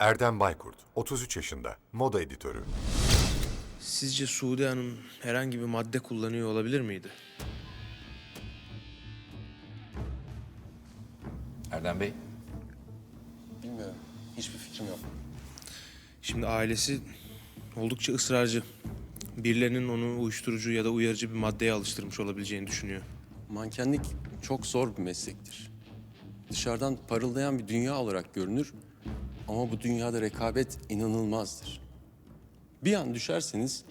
Erdem Baykurt, 33 yaşında, moda editörü. Sizce Suudi Hanım herhangi bir madde kullanıyor olabilir miydi? Erdem Bey, Bilmiyorum. Hiçbir fikrim yok. Şimdi ailesi oldukça ısrarcı. Birilerinin onu uyuşturucu ya da uyarıcı bir maddeye alıştırmış olabileceğini düşünüyor. Mankenlik çok zor bir meslektir. Dışarıdan parıldayan bir dünya olarak görünür ama bu dünyada rekabet inanılmazdır. Bir an düşerseniz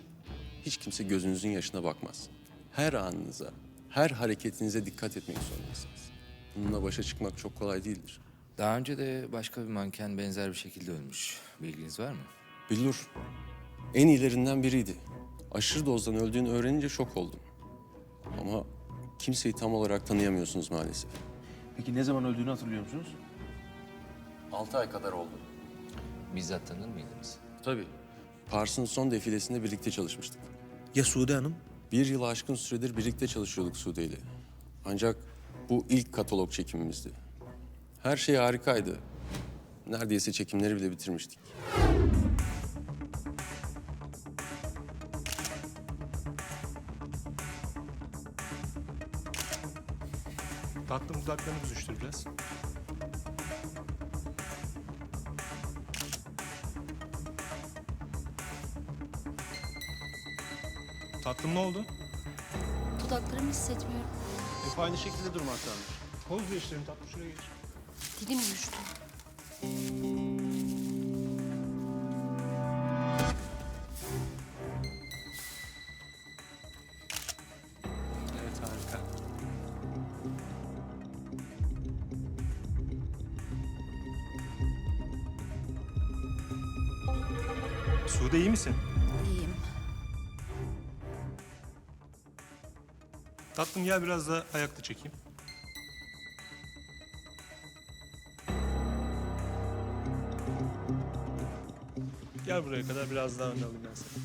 hiç kimse gözünüzün yaşına bakmaz. Her anınıza, her hareketinize dikkat etmek zorundasınız. Bununla başa çıkmak çok kolay değildir. daha önce de başka bir manken benzer bir şekilde ölmüş. Bilginiz var mı? Billur en iyilerinden biriydi. Aşırı dozdan öldüğünü öğrenince şok oldum. Ama kimseyi tam olarak tanıyamıyorsunuz maalesef. Peki ne zaman öldüğünü hatırlıyor musunuz? Altı ay kadar oldu. Bizzat tanır mıydınız? Tabii. Pars'ın son defilesinde birlikte çalışmıştık. Ya Suudi Hanım? Bir yıl aşkın süredir birlikte çalışıyorduk Sude ile. Ancak bu ilk katalog çekimimizdi. Her şey harikaydı. Neredeyse çekimleri bile bitirmiştik. Tatlım dudaklarını büzüştür biraz. Tatlım ne oldu? Dudaklarımı hissetmiyorum. Hep aynı şekilde durma hatta. Poz değiştirin tatlım şuraya geç. Dilim uyuştu. Evet harika. Sude iyi misin? Tatlım gel biraz da ayakta çekeyim. Gel buraya kadar biraz daha öne alayım ben seni.